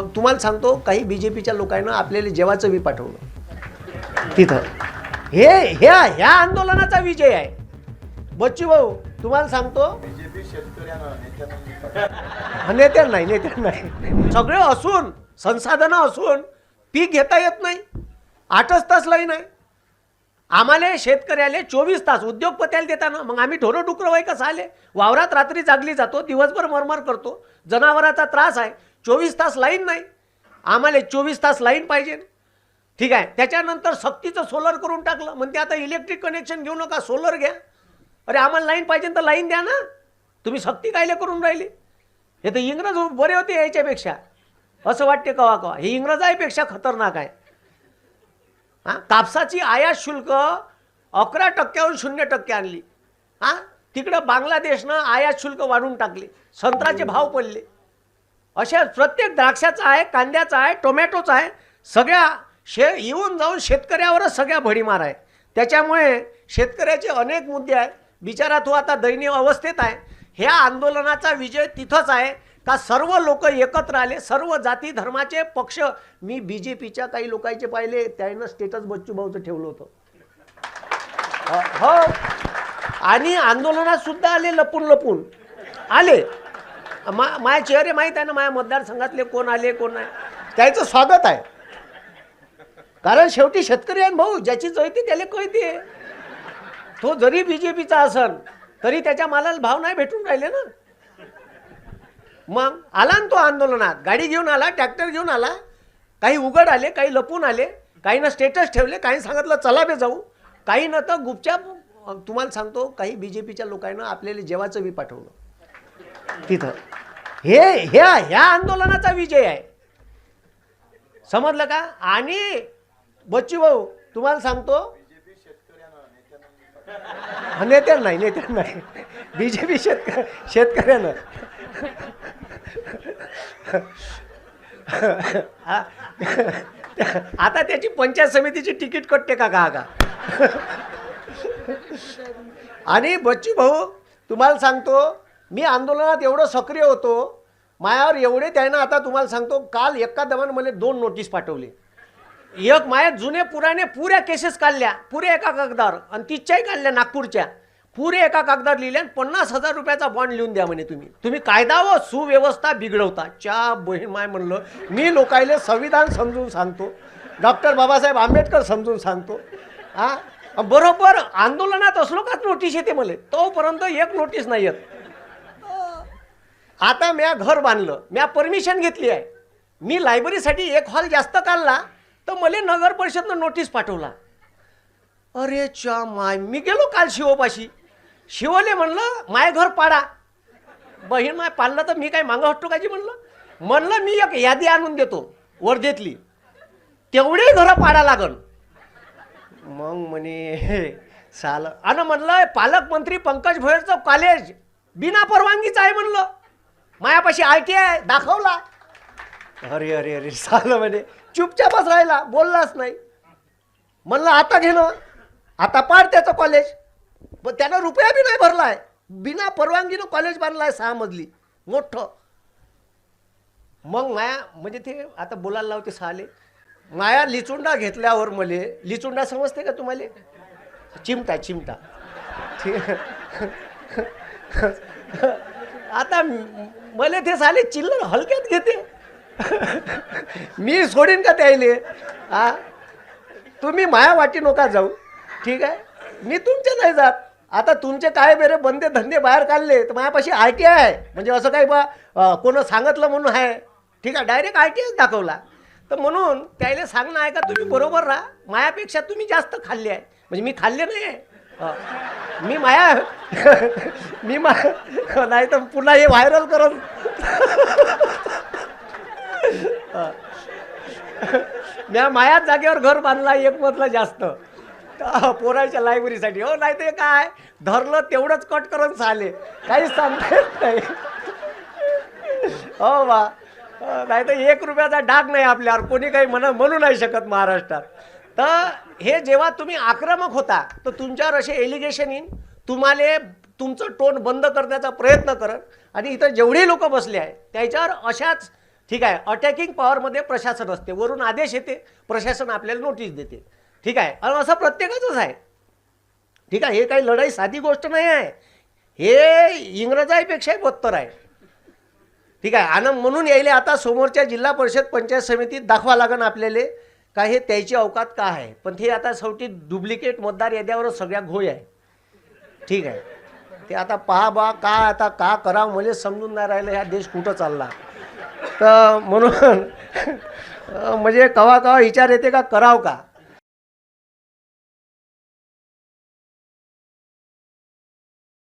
तुम्हाला सांगतो काही बी जे पीच्या लोकांना आपल्याला जेवाचं बी पाठवलं. तिथं. हे ह्या ह्या आंदोलनाचा विजय आहे. बच्चू भाऊ तुम्हाला सांगतो. नेत्या नाही नेत्या नाही. सगळे असून संसाधनं असून पीक घेता येत नाही. आठच तास लाईन आहे आम्हाला शेतकऱ्याले चोवीस तास उद्योगपत्याला देताना मग आम्ही ढोरं डुकरं वय कसं आले वावरात रात्री जागली जातो दिवसभर मरमर करतो. जनावराचा त्रास आहे चोवीस तास लाईन नाही. आम्हाला चोवीस तास लाईन पाहिजे. ठीक आहे त्याच्यानंतर सक्तीचं सोलर करून टाकलं. म्हणते आता इलेक्ट्रिक कनेक्शन घेऊ नका सोलर घ्या. अरे आम्हाला लाईन पाहिजे तर लाईन द्या ना. तुम्ही सक्ती कायले करून राहिली? हे तर इंग्रज बरे होते याच्यापेक्षा. असं वाटते कवा कवा. हे इंग्रजापेक्षा खतरनाक आहे. हां? कापसाची आयात शुल्क अकरा टक्क्याहून शून्य टक्के आणली. हां? तिकडं बांगलादेशनं आयात शुल्क वाढवून टाकले. संत्राचे भाव पडले. अशा प्रत्येक द्राक्षाचा आहे कांद्याचा आहे टोमॅटोचा आहे सगळ्या शे येऊन जाऊन शेतकऱ्यावरच सगळ्या भडीमार आहे. त्याच्यामुळे शेतकऱ्याचे अनेक मुद्दे आहेत. बिचारा तो आता दयनीय अवस्थेत आहे. ह्या आंदोलनाचा विजय तिथंच आहे. का सर्व लोक एकत्र आले सर्व जाती धर्माचे पक्ष मी बी जे पीच्या काही लोकांचे पाहिले त्यानं स्टेटस बच्चू भाऊचं ठेवलं होतं. हो. आणि आंदोलनात सुद्धा आले लपून लपून. आले. मा माझ्या चेहरे माहीत आहे ना माझ्या मतदारसंघातले कोण आले कोण नाही. त्याचं स्वागत आहे. कारण शेवटी शेतकरी आहे भाऊ ज्याची जळती त्याला कळते. तो जरी बी जे पीचा असन तरी त्याच्या मालाला भाव नाही भेटून राहिले ना. मग आला ना तो आंदोलनात. गाडी घेऊन आला ट्रॅक्टर घेऊन आला. काही उघड आले काही लपून आले. काही ना स्टेटस ठेवले काही सांगितलं चला बे जाऊ. काही न तर गुपचाप तुम्हाला सांगतो काही बी जे पीच्या लोकांना आपल्याला जेवाचं बी पाठवलं. तिथं. हे ह्या ह्या आंदोलनाचा विजय आहे. समजलं का? आणि बच्चू भाऊ तुम्हाला सांगतो. नेत्यांना नाही नेत्यांना नाही. बी जे पी शेतक शेतकऱ्यानं. आता त्याची पंचायत समितीची तिकीट कटते का का का? आणि बच्चू भाऊ तुम्हाला सांगतो मी आंदोलनात एवढं सक्रिय होतो मायावर एवढे त्यानं आता तुम्हाला सांगतो काल एका दमानं मला दोन नोटीस पाठवले. एक माया जुने पुराने पुऱ्या केसेस काढल्या पुऱ्या एका कागदावर आणि तिच्याही काढल्या नागपूरच्या. पुरे एका कागदात लिहिल्या आणि पन्नास हजार रुपयाचा बॉन्ड लिहून द्या म्हणे तुम्ही. तुम्ही कायदा व सुव्यवस्था बिघडवता. च्या बहीण माय म्हणलं मी लोकायले संविधान समजून सांगतो. डॉक्टर बाबासाहेब आंबेडकर समजून सांगतो. हा? बरोबर आंदोलनात असलो काच नोटीस येते मला? तोपर्यंत एक नोटीस नाही येत. आता म्या घर बांधलं. म्या परमिशन घेतली आहे. मी लायब्ररीसाठी एक हॉल जास्त काढला तर मला नगर परिषदनं नोटीस पाठवला. अरे चा माय मी गेलो काल शिवोपाशी शिवले म्हणलं माय घर पाडा. बहीण माय पाडलं तर मी काय मागं हटतो काजी म्हणलं? म्हणलं मी एक यादी आणून देतो वर्धेतली. तेवढे घरं पाडा लागन. मग म्हणे साल. आणि म्हणलं पालकमंत्री पंकज भोयरचं कॉलेज बिना परवानगीचं आहे म्हणलं. मायापाशी आय टी आय दाखवला. अरे अरे अरे साल म्हणे चुपचापच राहिला बोललाच नाही. म्हणलं आता घे ना. आता पाड त्याचं कॉलेज पण त्यानं रुपया बी नाही भरलाय. बिना परवानगीनं कॉलेज बांधलाय सहा मजली मोठं. मग माया म्हणजे ते आता बोलायला लावते साले माया लिचुंडा घेतल्यावर मले लिचुंडा समजते का तुम्हाला? चिमटा चिमटा. आता मला ते साले चिल्लर हलक्यात घेते. मी सोडीन का त्याईले हा तुम्ही माया वाटी नका जाऊ. ठीक आहे? मी तुमच्या नाही जात. आता तुमचे काय बेरे बंदे धंदे बाहेर काढले तर माझ्यापाशी आय टी आय आहे. म्हणजे असं काही बा अं, कोणं सांगितलं म्हणून आहे. ठीक आहे डायरेक्ट आय टी आयच दाखवला. तर म्हणून त्याला सांगणं आहे का तुम्ही बरोबर राहा. मायापेक्षा तुम्ही जास्त खाल्ले आहे. म्हणजे मी खाल्ले नाही आहे मी माया मी मा नाही तर पुन्हा हे व्हायरल करत म्या मायाच जागेवर घर बांधला एक मधला जास्त. पोराच्या लायब्ररीसाठी हो नाही ते काय? धरलं तेवढंच कट करून चाले काहीच सांगता येत नाही. हो बा. नाही तर एक रुपयाचा डाग नाही आपल्यावर. कोणी काही म्हण म्हणू नाही शकत महाराष्ट्रात. तर हे जेव्हा तुम्ही आक्रमक होता तर तुमच्यावर असे एलिगेशन येईन. तुम्हाला तुमचं टोन बंद करण्याचा प्रयत्न करत. आणि इथं जेवढे लोक बसले आहे त्याच्यावर अशाच ठीक आहे अटॅकिंग पॉवरमध्ये प्रशासन असते. वरून आदेश येते. प्रशासन आपल्याला नोटीस देते. ठीक आहे? आणि असं प्रत्येकाचंच आहे. ठीक आहे? हे काही लढाई साधी गोष्ट नाही आहे. हे इंग्रजाईपेक्षाही बत्तर आहे. ठीक आहे? आणि म्हणून यायले आता समोरच्या जिल्हा परिषद पंचायत समितीत दाखवा लागन आपल्याला का हे त्याची अवकात का आहे? पण ते आता शेवटी डुप्लिकेट मतदार याद्यावरच सगळ्या घोय आहे. ठीक आहे? ते आता पहा बा का आता का करावं मला समजून नाही राहिलं ह्या देश कुठं चालला? तर म्हणून म्हणजे कवा कवा विचार येते का कराव का?